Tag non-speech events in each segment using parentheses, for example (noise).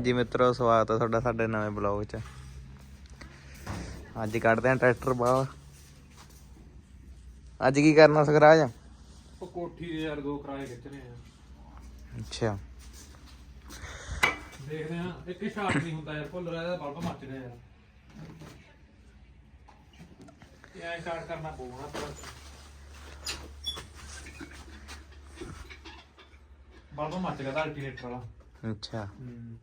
ਜੀ ਮਿੱਤਰੋ ਸਵਾਗਤ ਹੈ ਤੁਹਾਡਾ ਸਾਡੇ ਨਵੇਂ ਬਲੌਗ 'ਚ। ਅੱਜ ਕੱਢਦੇ ਆਂ ਟਰੈਕਟਰ ਬਾਹਰ। ਅੱਜ ਕੀ ਕਰਨਾ ਸਗਰਾਜ ਉਹ ਕੋਠੀ ਦੇ ਯਾਰ ਦੋ ਕਿਰਾਏ ਖਿੱਚਣੇ ਆ। ਅੱਛਾ। ਦੇਖਦੇ ਆ ਇੱਕ ਹੀ ਸ਼ਾਟ ਨਹੀਂ ਹੁੰਦਾ ਯਾਰ ਭੁੱਲ ਰਿਹਾ ਇਹਦਾ ਬਲਬ ਮੱਚ ਗਿਆ ਯਾਰ ਇਹ ਐ ਸਟਾਰਟ ਕਰਨਾ ਪਊਗਾ ਪਰ ਬਲਬ ਮੱਚ ਗਿਆ ਤਾਂ ਅਲਟਰਨੇਟਰ ਵਾਲਾ। ਅੱਛਾ। ਹੂੰ।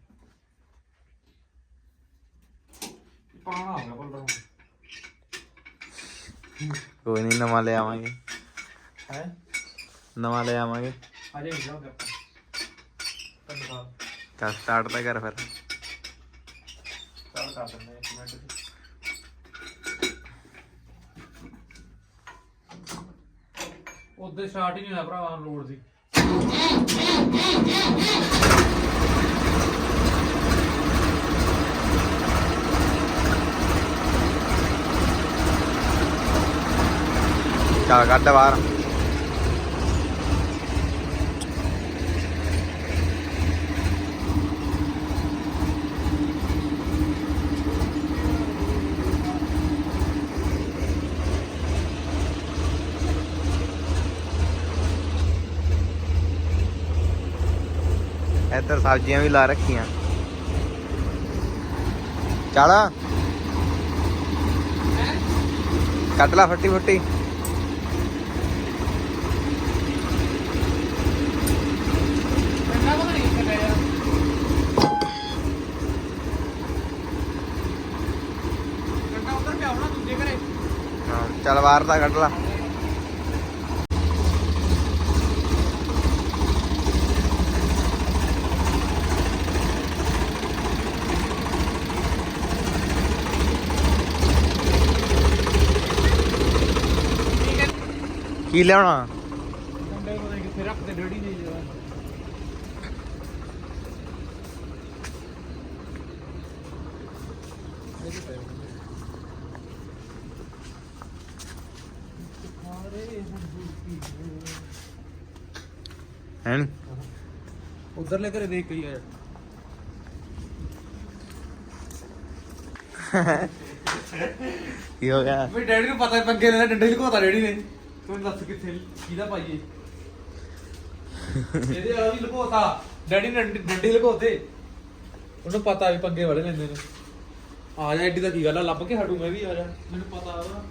ਗਿਆ ਕੋਈ ਨਹੀਂ ਨਵਾਂ ਲੈ ਆਵਾਂਗੇ। ਹੈ? ਨਵਾਂ ਲੈ ਆਵਾਂਗੇ। ਅਜੇ ਨਹੀਂ ਜਾਉਂਦਾ ਧੰਨਵਾਦ। ਕਰ ਸਟਾਰਟ ਤਾਂ ਕਰ ਫਿਰ। ਚੱਲ ਕਰ ਦਿੰਦੇ ਆ ਇੱਕ ਮਿੰਟ। ਚ। ਉਹਦੇ ਸਟਾਰਟ ਹੀ ਨਹੀਂ ਹੋਇਆ ਭਰਾਵਾ ਲੋਡ ਦੀ। ਚੱਲ ਕੱਢ ਬਾਹਰ ਇੱਧਰ ਸਬਜ਼ੀਆਂ ਵੀ ਲਾ ਰੱਖੀਆਂ ਚੱਲ ਕੱਢ ਲਾ ਫੱਟੀ ਫੱਟੀ ਇੰਨਾ ਹਾਂ ਚੱਲ ਬਾਹਰ ਦਾ ਕੱਢ ਲਾ ਠੀਕ ਹੈ ਕੀ ਲਿਆਉਣਾ ਕੰਡੇ ਪਤਾ ਨਹੀਂ ਕਿੱਥੇ ਰੱਖਦੇ ਡੈਡੀ ਉਧਰਲੇ ਘਰੇ ਦੇਖ ਕੇ ਹੀ ਆਇਆ। ਕੀ ਹੋ ਗਿਆ? ਵੀ ਡੈਡੀ ਨੂੰ ਪਤਾ ਪੰਗੇ ਲੈਣਾ ਡੰਡੇ ਲੁਕੋਤਾ ਡੈਡੀ ਨੇ। ਤੂੰ ਦੱਸ ਕਿੱਥੇ ਕਿਹਦਾ ਪਾਈਏ ਇਹਦੇ ਵਾਲਾ ਵੀ ਲੁਕੋਤਾ ਡੈਡੀ ਨੇ ਡੰਡੇ- ਡੰਡੇ ਲੁਕੋਤੇ ਉਹਨੂੰ ਪਤਾ ਵੀ ਪੰਗੇ ਵੜੇ ਲੈਂਦੇ ਨੇ। ਆ ਜਾ ਐਡੀ ਦਾ ਕੀ ਗੱਲ ਆ ਲੱਭ ਕੇ ਹਟੂ ਮੈਂ ਵੀ ਆ ਜਾ। ਮੈਨੂੰ ਪਤਾ ਉਹਦਾ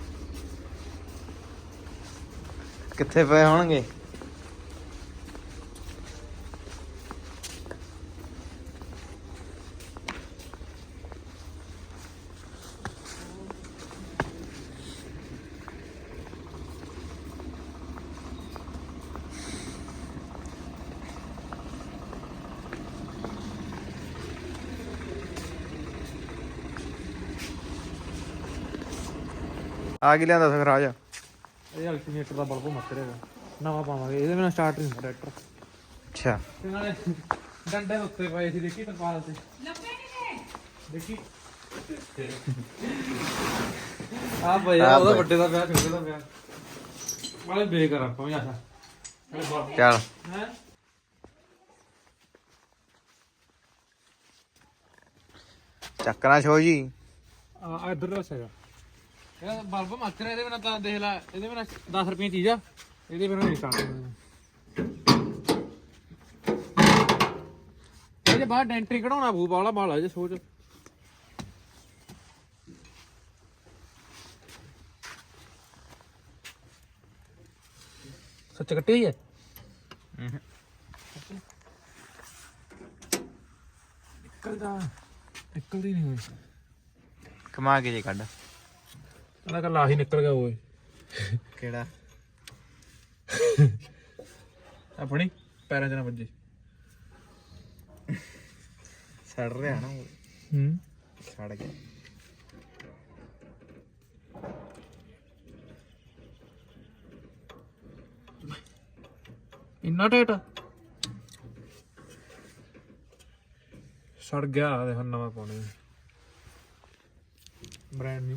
ਕਿੱਥੇ ਪਏ ਹੋਣਗੇ? ਆ ਕੀ ਲਿਆਂਦਾ ਸਖਰਾਜ ਇਹ ਅਲਟਰਨੇਟਰ ਦਾ ਬਲਬ ਮੱਚ ਰਿਹਾ ਨਵਾਂ ਪਾਵਾਂਗੇ। ਇਹਦੇ ਬਿਨਾ ਸਟਾਰਟ ਨਹੀਂ ਹੁੰਦਾ ਟਰੈਕਟਰ ਅੱਛਾ। ਤੇ ਨਾਲੇ ਡੰਡੇ ਦੇ ਉੱਤੇ ਪਏ ਸੀ ਦੇਖੀ ਤਰਪਾਲ ਤੇ। ਦੇਖੀ। (laughs) ਆ ਭਈਆ ਆਹ ਉਹਦਾ। ਵੱਡੇ ਦਾ ਵਿਆਹ ਛੋਟੇ ਦਾ ਵਿਆਹ। ਵਾਲੇ ਬੇਕਰ ਆਪਾਂ ਵੀ ਆਸਾ ਚੱਲ। ਹੈ? ਚੱਕਣਾ ਛੋ ਜੀ। ਆ ਇਧਰ ਦਾ ਹੈਗਾ ਇਹ ਬਲਬ ਮੱਚ ਇਹਦੇ ਬਿਨਾ ਤਾਂ ਦੇਖ ਲੈ, ਇਹਦੇ ਬਿਨਾ 10 ਰੁਪਏ ਚੀਜ਼ ਆ, ਇਹਦੇ ਬਿਨਾ ਨਹੀਂ ਸਟਾਰਟ ਇਹਦੇ ਬਾਅਦ ਡੈਂਟਰੀ ਕਢਾਉਣਾ ਭੂ ਵਾਲਾ ਬਾਲਾ ਜੇ ਸੋਚ। ਸੱਚ ਕੱਟੀ ਹੀ ਹੈ? ਨਿਕਲਦਾ, ਨਿਕਲਦੀ ਨਹੀਂ ਹੋਈ। ਕਮਾ ਕੇ ਜੇ ਕੱਢ। ਇਹਦਾ ਕੱਲਾ ਆਹੀ ਨਿਕਲ ਗਿਆ ਓਏ। ਕਿਹੜਾ? (laughs) ਆਪਣੀ ਪੈਰਾਂ 'ਚ ਨਾ ਵੱਜੇ। ਸੜ ਰਿਹਾ ਨਾ ਹੂੰ। ਸੜ ਗਿਆ। ਇੰਨਾ ਟੇਟ? ਸੜ ਗਿਆ ਆ ਦੇਖ ਨਵਾਂ ਪਾਉਣੇ। ਬ੍ਰਾਂਡ ਨਿਊ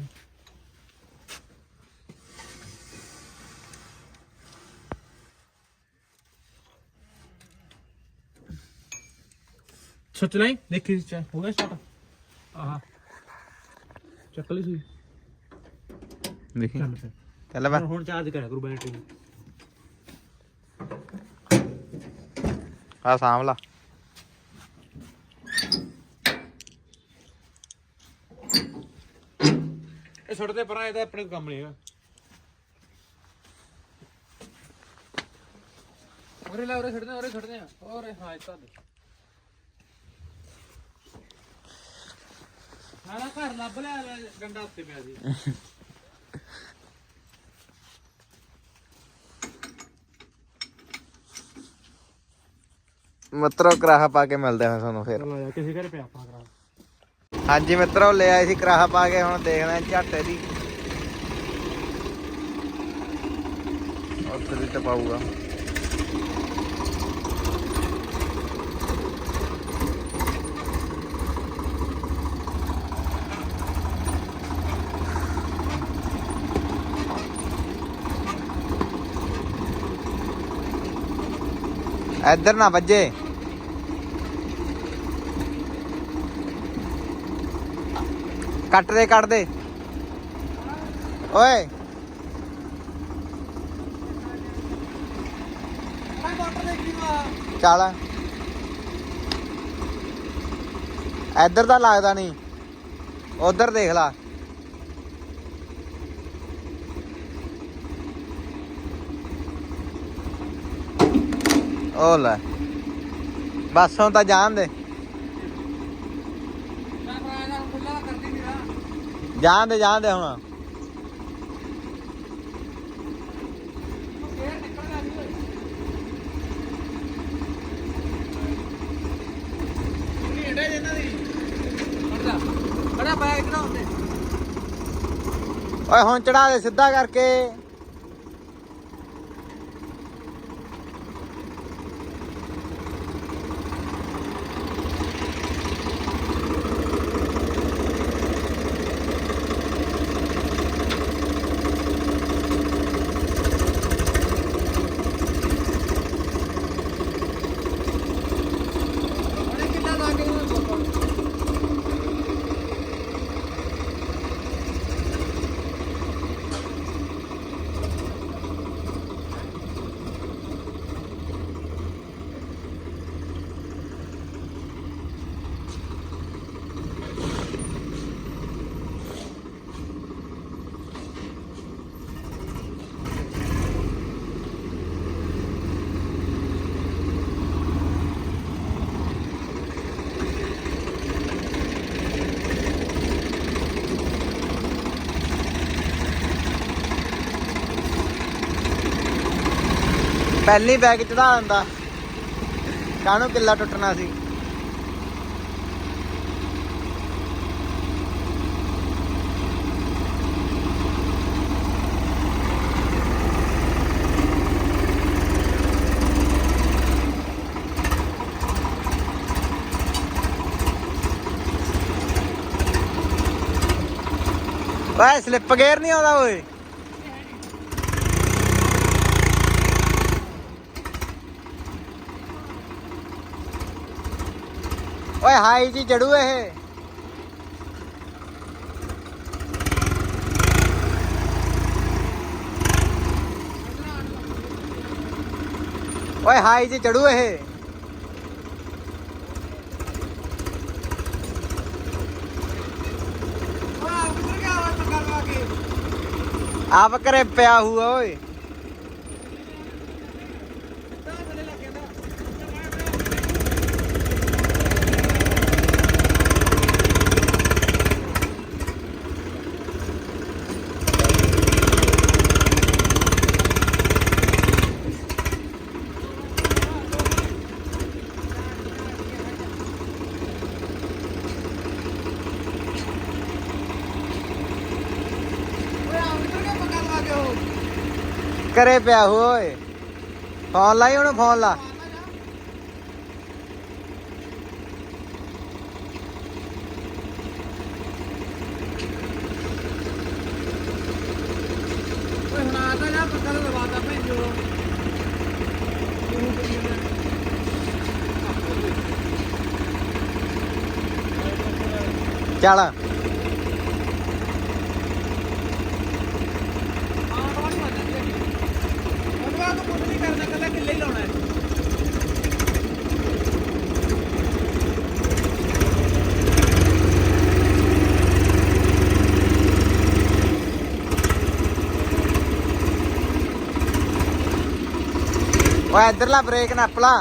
ਸੱਚ ਲਈ ਦੇਖੀ ਚ ਹੋ ਗਿਆ ਸਟਾਰਟ ਆਹ। ਚੱਕ ਲਈ ਸੂਈ। ਦੇਖੀ। ਚੱਲ ਫਿਰ। ਚੱਲ ਬਾ। ਹੁਣ- ਹੁਣ ਚਾਰਜ ਕਰਿਆ ਕਰੂ ਬੈਟਰੀ ਨੂੰ। ਆ ਸਾਂਭਲਾ ਇਹ ਛੱਡ ਦੇ ਪਰਾਂ ਇਹਦਾ ਆਪਣੇ ਕੰਮ ਨਹੀਂ ਹੈਗਾ। ਉਰੇ ਲੈ ਉਰੇ ਛੱਡਦੇ ਉਰੇ ਛੱਡਦੇ ਆ। ਉਰੇ ਹਾਂ ਇਸ ਤਰ੍ਹਾਂ ਸਾਰਾ ਘਰ ਲੱਭ ਲਿਆ ਲੈ, ਡੰਡਾ ਉੱਤੇ ਪਿਆ ਸੀ। ਮਿੱਤਰੋ ਕਰਾਹਾ ਪਾ ਕੇ ਮਿਲਦੇ ਹਾਂ ਤੁਹਾਨੂੰ ਫਿਰ। ਚਲੋ ਯਾਰ ਕਿਸੇ ਘਰੇ ਪਿਆ ਆਪਣਾ ਕਰਾ ਹਾਂਜੀ ਮਿੱਤਰੋ ਲੈ ਆਏ ਸੀ ਕਰਾਹਾ ਪਾ ਕੇ ਹੁਣ ਦੇਖਦੇ ਹਾਂ ਝਾਟੇ ਦੀ ਉੱਥੇ ਵੀ ਟਪਾਊਗਾ ਇੱਧਰ ਨਾ ਵੱਜੇ। ਕੱਟ ਦੇ ਕੱਟ ਦੇ। ਓਏ। ਚੱਲ। ਇੱਧਰ ਦਾ ਲੱਗਦਾ ਨਹੀਂ ਉਧਰ ਦੇਖ ਲਾ। ਉਹ ਲੈ ਬਸ ਹੁਣ ਤਾਂ ਜਾਣ ਦੇ। ਜਾਣ ਦੇ ਜਾਣ ਦੇ ਹੁਣ। ਓਏ, ਹੁਣ ਚੜਾ ਦੇ ਸਿੱਧਾ ਕਰਕੇ ਉਹਨੇ ਕਿੰਨਾ ਲਾ ਕੇ ਪਹਿਲੀ ਬੈਗ ਚੜਾ ਦਿੰਦਾ ਕਾਹਨੂੰ ਕਿੱਲਾ ਟੁੱਟਣਾ ਸੀ? ਓਏ ਸਲਿੱਪ ਗੇਅਰ ਨਹੀਂ ਆਉਂਦਾ ਓਏ। ਓਏ ਹਾਈ ਜੀ ਜੜੂ ਇਹ। ਓਏ ਹਾਈ ਜੀ ਚੜੂ ਇਹ। ਆਪ ਕਰੇ ਪਿਆ ਹੁਆ ਓਏ। ਕਰੇ ਪਿਆ ਹੁਆ ਓਏ ਫੋਨ ਲਾਈ ਉਹਨੂੰ ਫੋਨ ਲਾ। ਚੱਲ ਹਾਂ ਕਮਾਂ ਨਹੀਂ ਮੰਨਦੇ ਉਹਦੇ ਬਾਅਦ ਕੁਝ ਨਹੀਂ ਕਰਨਾ ਕੱਲਾ ਕਿੱਲੇ ਹੀ ਲਾਉਣਾ ਹੈ ਓਏ ਇਧਰਲਾ ਬ੍ਰੇਕ ਨੱਪ ਲਾ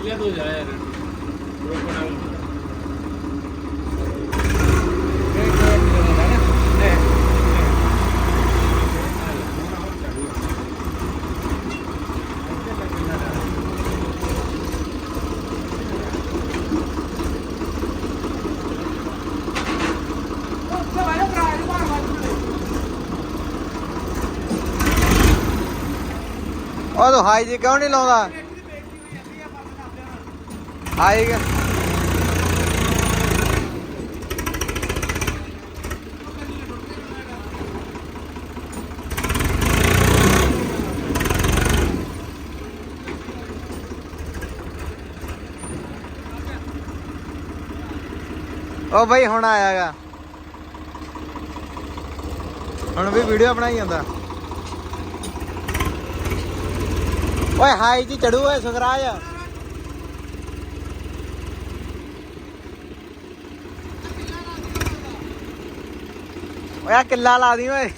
ਕਿੱਲੇ ਤੋਂ ਜਾ ਯਾਰ ਉਹ ਤੂੰ ਹਾਈ ਜੀ ਕਿਉਂ ਨਹੀਂ ਲਾਉਂਦਾ? ਹਾਈ ਕਿ- ਉਹ ਬਈ ਹੁਣ ਆਇਆਗਾ ਹੁਣ ਵੀ ਵੀਡੀਓ ਬਣਾਈ ਜਾਂਦਾ। ਓਏ ਹਾਈ ਜੀ ਚੜੂ ਓਏ ਸੁਖਰਾਜ। ਓਏ ਆ ਕਿੱਲਾ ਲਾ ਦੀ ਓਏ।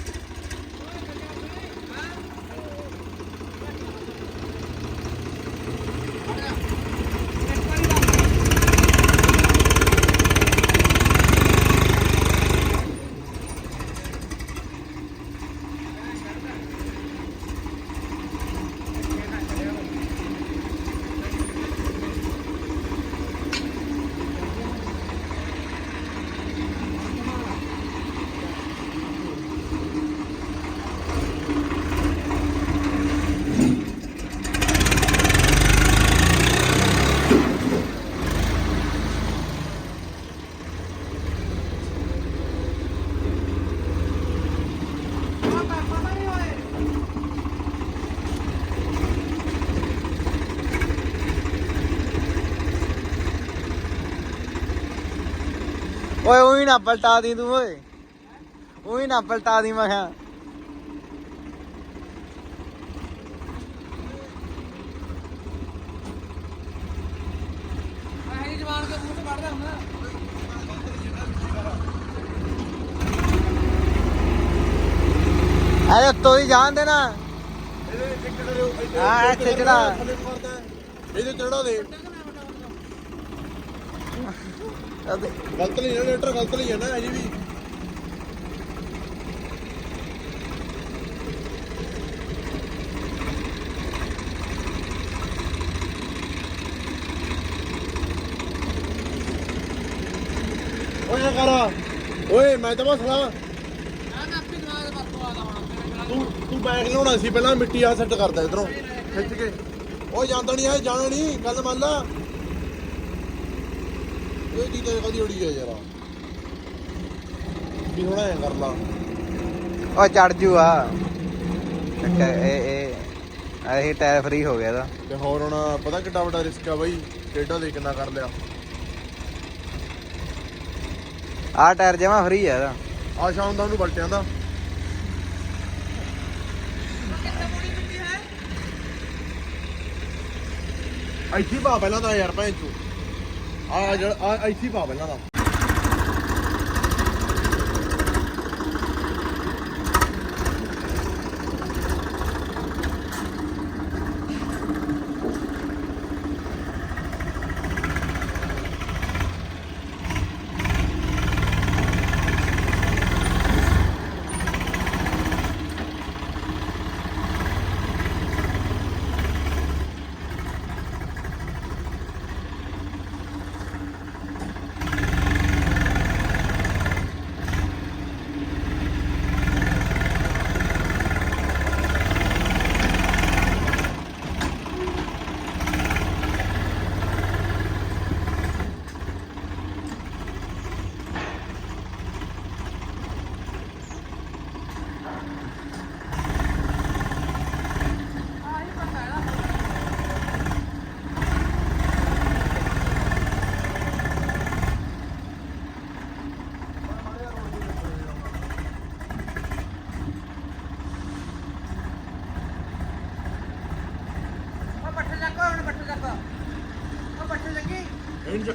ਓਏ ਉਹੀ ਨਾ ਪਲਟਾ ਦੀ ਤੂੰ ਓਏ। ਉਹੀ ਨਾ ਪਲਟਾ ਦੀ ਮੈਂ ਕਿਹਾ। ਅਰੇ ਹੀ ਜਾਣ ਦੇ ਨਾ ਹਾਂ ਇੱਥੇ ਚੜਾ ਇਹਦੇ ਚੜਾ ਦੇ। ਗਲਤ ਨਹੀਂ ਹੈ ਲੈਟਰ ਗਲਤ ਨਹੀਂ ਹੈ ਨਾ ਅਜੇ ਵੀ। ਓਏ ਕਰ ਓਏ ਮੈਂ ਤਾਂ ਬਸ ਨਾਲ ਤੂੰ ਤੂੰ ਬੈਗ ਲਾਉਣਾ ਸੀ ਪਹਿਲਾਂ ਮਿੱਟੀ ਆ ਸੈੱਟ ਕਰਦਾ ਇਧਰੋਂ ਖਿੱਚ ਕੇ। ਉਹ ਜਾਂਦਾ ਨਹੀਂ ਹੈ ਜਾਣਾ ਨਹੀਂ ਗੱਲ ਮੰਨ ਲਾ। ਇਹ ਤੇ ਕਦੀ ਉੜੀ ਹੈ ਯਾਰ। ਵੀ ਥੋੜਾ ਐ ਕਰ ਲਾ। ਉਹ ਚੜ ਜੂ ਆ ਇਹ ਇਹ ਇਹ ਟਾਇਰ ਫ੍ਰੀ ਹੋ ਗਿਆ ਇਹਦਾ। ਤੇ ਹੋਰ ਹੁਣ ਪਤਾ ਕਿੱਡਾ ਵੱਡਾ ਰਿਸਕ ਆ ਬਾਈ? ਟੇਡਾ ਦੇ ਕਿੰਨਾ ਕਰ ਲਿਆ। ਆਹ ਟਾਇਰ ਜਮਾ ਫ੍ਰੀ ਆ ਇਹਦਾ। ਆ ਸ਼ਾਮ ਦਾ ਉਹਨੂੰ ਬਲਟਿਆਂ ਦਾ। ਇੱਥੇ ਪਾ ਪਹਿਲਾਂ ਤਾਂ ਯਾਰ ਭੈਣ ਚੋ ਆ ਜਿਹੜਾ ਆ ਇੱਥੇ ਹੀ ਪਾ ਪਹਿਲਾਂ ਦਾ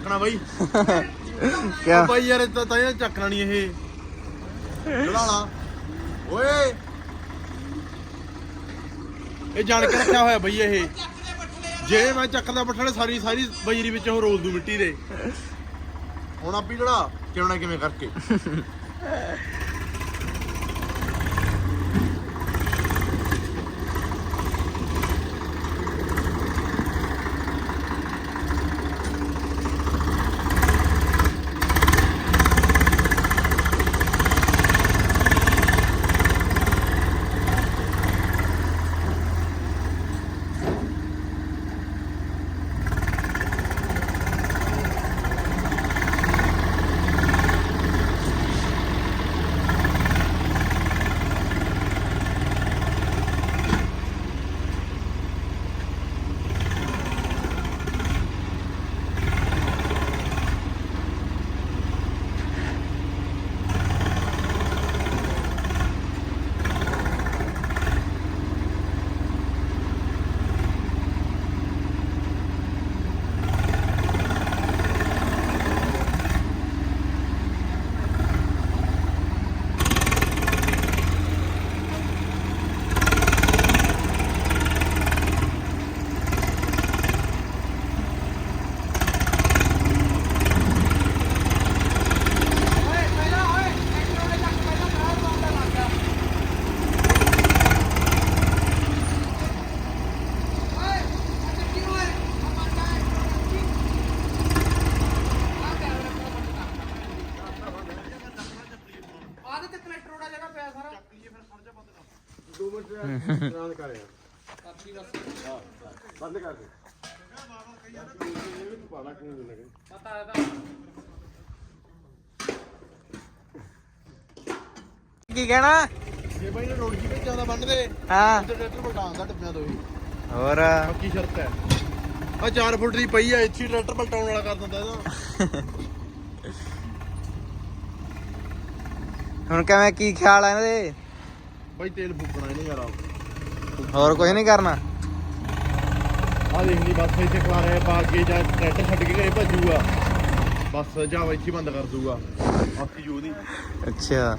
ਚੱਕਣਾ ਬਾਈ। (laughs) ਕਿਆ? ਬਾਈ ਯਾਰ ਤਾਂ ਇਹ ਚੱਕਣਾ ਨਹੀਂ ਇਹ। ਚੜਾਣਾ ਓਏ। ਇਹ ਜਾਣ ਕੇ ਰੱਖਿਆ ਹੋਇਆ ਬਈ ਇਹ। ਜੇ ਮੈਂ ਚੱਕਦਾ ਬੱਠਲੇ ਸਾਰੀ ਸਾਰੀ ਬਜਰੀ ਵਿੱਚ ਉਹ ਰੋਲ ਦੂ ਮਿੱਟੀ ਦੇ। ਹੁਣ ਆਪੀ ਲੜਾ ਕਿਵੇਂ ਨਾ ਕਿਵੇਂ ਕਰਕੇ। ਪਾਣਾ ਕਿਉਂ ਲੱਗੇ ਪਤਾ ਇਹਦਾ ਕੀ ਕਹਿਣਾ? ਜੇ ਬਾਈ ਨੇ ਰੋਡ ਜੀ ਵਿੱਚ ਜ਼ਿਆਦਾ ਬੰਦ ਦੇ ਹਾਂ। ਤੇ ਟਰੈਕਟਰ ਪਲਟਾਉਣ ਦਾ ਟੱਪਿਆਂ ਤੋਂ ਹੀ। ਹੋਰ? ਪੱਕੀ ਸ਼ਰਤ ਹੈ? ਆ 4 ਫੁੱਟ ਦੀ ਪਈ ਆ ਇੱਥੇ ਹੀ ਟਰੈਕਟਰ ਪਲਟਾਉਣ ਵਾਲਾ ਕਰ ਦਿੰਦਾ ਇਹਦਾ। ਹੁਣ ਕਿਵੇਂ ਕੀ ਖਿਆਲ ਆ ਇਹਦੇ? ਬਾਈ ਤੇਲ ਫੂਕਣਾ ਇਹਨੇ ਯਾਰ ਹੋਰ ਕੁਝ ਨਹੀਂ ਕਰਨਾ? ਆ ਦੇਖ ਲਈ, ਬੱਸ ਇੱਥੇ ਖਲਾਰੇ ਪਾ ਕੇ ਜਾਂ ਟਰੈਕਟਰ ਛੱਡ ਕੇ ਘਰੇ ਭੱਜੂਗਾ। ਬੱਸ, ਜਾ ਇੱਥੇ ਹੀ ਬੰਦ ਕਰ ਦੂਗਾ ਬਾਕੀ ਜੂ ਦੀ ਅੱਛਾ।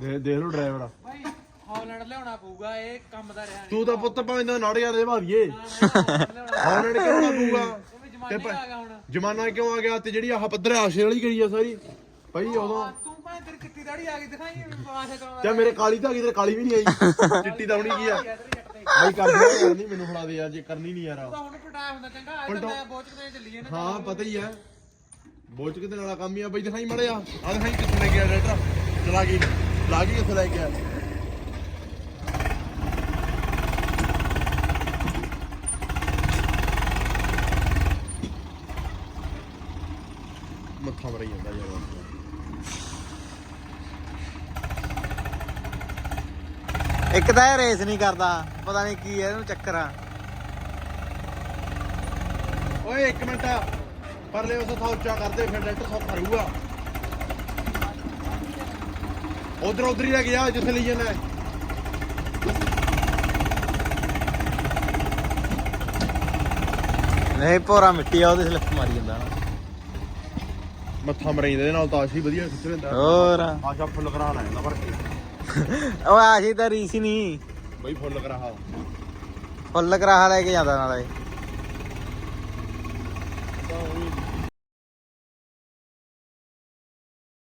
ਦੇ ਦੇਖ ਲਓ ਡਰਾਈਵਰ ਭਾਈ ਹਾਲੈਂਡ ਲਿਆਉਣਾ ਪਊਗਾ ਇਹ ਕੰਮ ਦਾ ਰਿਹਾ ਤੂੰ ਤਾਂ ਪੁੱਤ ਭਾਵੇਂ ਤਾਂ ਨੜ ਭਾਦੀਏ ਲਿਆਉਣਾ ਹਾਲੈਂਡ ਕਿਉਂ ਨਾ ਪਊਗਾ? ਜਮਾਨੇ ਆ ਕਿਉਂ ਆ ਗਿਆ? ਤੇ ਜਿਹੜੀ ਆਹ ਪੱਧਰ ਆਸ਼ੇ ਵਾਲੀ ਗਈ ਆ ਸਾਰੀ। ਭਾਈ ਉਦੋਂ ਆ, ਤੂੰ ਭਾਵੇਂ ਤੇਰੀ ਕਿੱਤੀ ਦਾੜੀ ਆ ਗਈ ਦਿਖਾਈ ਪਾਸੇ ਕਰਾਉਂਦਾ ਤੇ ਮੇਰੇ ਕਾਲੀ ਤਾਂ ਆ ਗਈ ਤੇ ਕਾਲੀ ਵੀ ਨਹੀਂ ਆਈ। ਚਿੱਟੀ ਤਾਂ ਹੁਣੀ ਕੀ ਆ? ਭਾਈ ਕਰ ਦੇ ਯਾਰ ਨਹੀਂ ਮੈਨੂੰ ਫੜਾ ਦੇ ਯਾਰ ਜੇ ਕਰਨੀ ਨਹੀਂ ਯਾਰ ਤਾਂ ਹੁਣ ਪਟਾਇਆ ਹੁੰਦਾ ਚੰਗਾ ਅੱਜ ਤਾਂ ਮੈਂ ਬੋਚ ਕੇ ਚੱਲੀ ਜਾਂਦਾ। ਹਾਂ ਪਤਾ ਹੀ ਹੈ ਬੋਚ ਕਿਤੇ ਵਾਲਾ ਕੰਮ ਹੀ ਆ। ਬਈ ਦਿਖਾਈ ਮੜਿਆ ਆ ਦਿਖਾਈ ਕਿੱਥੇ ਲੈ ਗਿਆ ਟਰੈਕਟਰ ਚਲਾ ਗਈ ਲਾ ਗਈ ਕਿੱਥੇ ਲੈ ਗਿਆ ਮੱਥਾ ਮਰੀ ਜਾਂਦਾ ਯਾਰ ਇੱਕ ਤਾਂ ਇਹ ਰੇਸ ਨਹੀਂ ਕਰਦਾ ਪਤਾ ਨਹੀਂ ਕੀ ਹੈ ਇਹਨੂੰ ਚੱਕਰ ਆ। ਓਏ ਇੱਕ ਮਿੰਟ ਪਰਲੇ ਉਸ ਥਾਂ ਉੱਚਾ ਕਰਦੇ ਫਿਰ ਟਰੈਕਟਰ ਸੌਖਾ ਰਹੂਗਾ। ਉਧਰ ਉਧਰ ਹੀ ਲੈ ਗਿਆ ਜਿੱਥੇ ਲਈ ਜਾਣਾ ਨਹੀਂ ਭੋਰਾ ਮਿੱਟੀ ਆ ਉਹਦੇ ਸਲਿੱਪ ਮਾਰੀ ਜਾਂਦਾ ਮੱਥਾ ਮਰੀ ਇਹਦੇ ਨਾਲ ਤਾਂ ਆਸ਼ੀ ਵਧੀਆ ਖਿੱਚ ਲੈਂਦਾ। ਹੋਰ। ਆਸ਼ਾ ਫੁੱਲ ਕਰਾ ਲੈਂਦਾ ਪਰ (laughs) ਉਹ ਆਸ਼ੀ ਤਾਂ ਰੀਸ ਹੀ ਨਹੀਂ। ਬਈ ਫੁੱਲ ਕਰਾ ਫੁੱਲ ਕਰਾਹਾ ਲੈ ਕੇ ਜਾਂਦਾ ਨਾਲੇ।